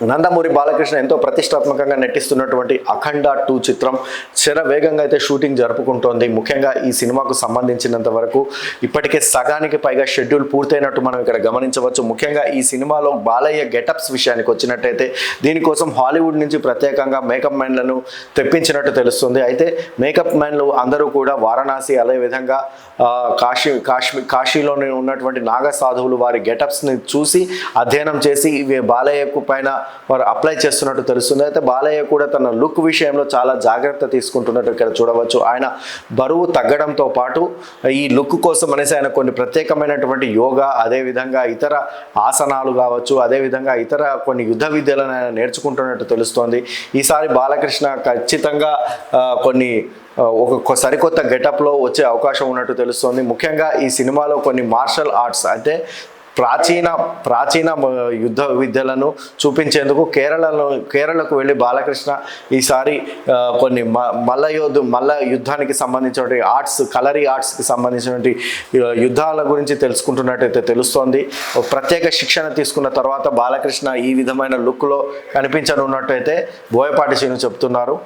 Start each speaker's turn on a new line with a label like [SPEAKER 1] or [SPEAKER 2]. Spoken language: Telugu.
[SPEAKER 1] నందమూరి బాలకృష్ణ ఎంతో ప్రతిష్టాత్మకంగా నటిస్తున్నటువంటి అఖండ టూ చిత్రం శర వేగంగా అయితే షూటింగ్ జరుపుకుంటోంది. ముఖ్యంగా ఈ సినిమాకు సంబంధించినంత వరకు ఇప్పటికే సగానికి పైగా షెడ్యూల్ పూర్తయినట్టు మనం ఇక్కడ గమనించవచ్చు. ముఖ్యంగా ఈ సినిమాలో బాలయ్య గెటప్స్ విషయానికి వచ్చినట్టయితే దీనికోసం హాలీవుడ్ నుంచి ప్రత్యేకంగా మేకప్ మ్యాన్లను తెప్పించినట్టు తెలుస్తుంది. అయితే మేకప్ మ్యాన్లు అందరూ కూడా వారణాసి అదేవిధంగా కాశీ కాశ్మీ కాశీలోని ఉన్నటువంటి నాగ సాధువులు వారి గెటప్స్ని చూసి అధ్యయనం చేసి ఇవి బాలయ్యకు పైన వారు అప్లై చేస్తున్నట్టు తెలుస్తుంది. అయితే బాలయ్య కూడా తన లుక్ విషయంలో చాలా జాగ్రత్త తీసుకుంటున్నట్టు ఇక్కడ చూడవచ్చు. ఆయన బరువు తగ్గడంతో పాటు ఈ లుక్ కోసం అనేసి ఆయన కొన్ని ప్రత్యేకమైనటువంటి యోగా అదేవిధంగా ఇతర ఆసనాలు కావచ్చు అదేవిధంగా ఇతర కొన్ని యుద్ధ విద్యలను ఆయన నేర్చుకుంటున్నట్టు తెలుస్తోంది. ఈసారి బాలకృష్ణ ఖచ్చితంగా కొన్ని ఒక సరికొత్త గెటప్లో వచ్చే అవకాశం ఉన్నట్టు తెలుస్తోంది. ముఖ్యంగా ఈ సినిమాలో కొన్ని మార్షల్ ఆర్ట్స్ అంటే ప్రాచీన ప్రాచీన యుద్ధ విద్యలను చూపించేందుకు కేరళలో కేరళకు వెళ్ళి బాలకృష్ణ ఈసారి కొన్ని మ మల్ల యోధు మల్ల యుద్ధానికి సంబంధించినటువంటి ఆర్ట్స్ కలరీ ఆర్ట్స్కి సంబంధించినటువంటి యుద్ధాల గురించి తెలుసుకుంటున్నట్టయితే తెలుస్తోంది. ప్రత్యేక శిక్షణ తీసుకున్న తర్వాత బాలకృష్ణ ఈ విధమైన లుక్లో కనిపించనున్నట్టయితే బోయపాటి శ్రీను చెప్తున్నారు.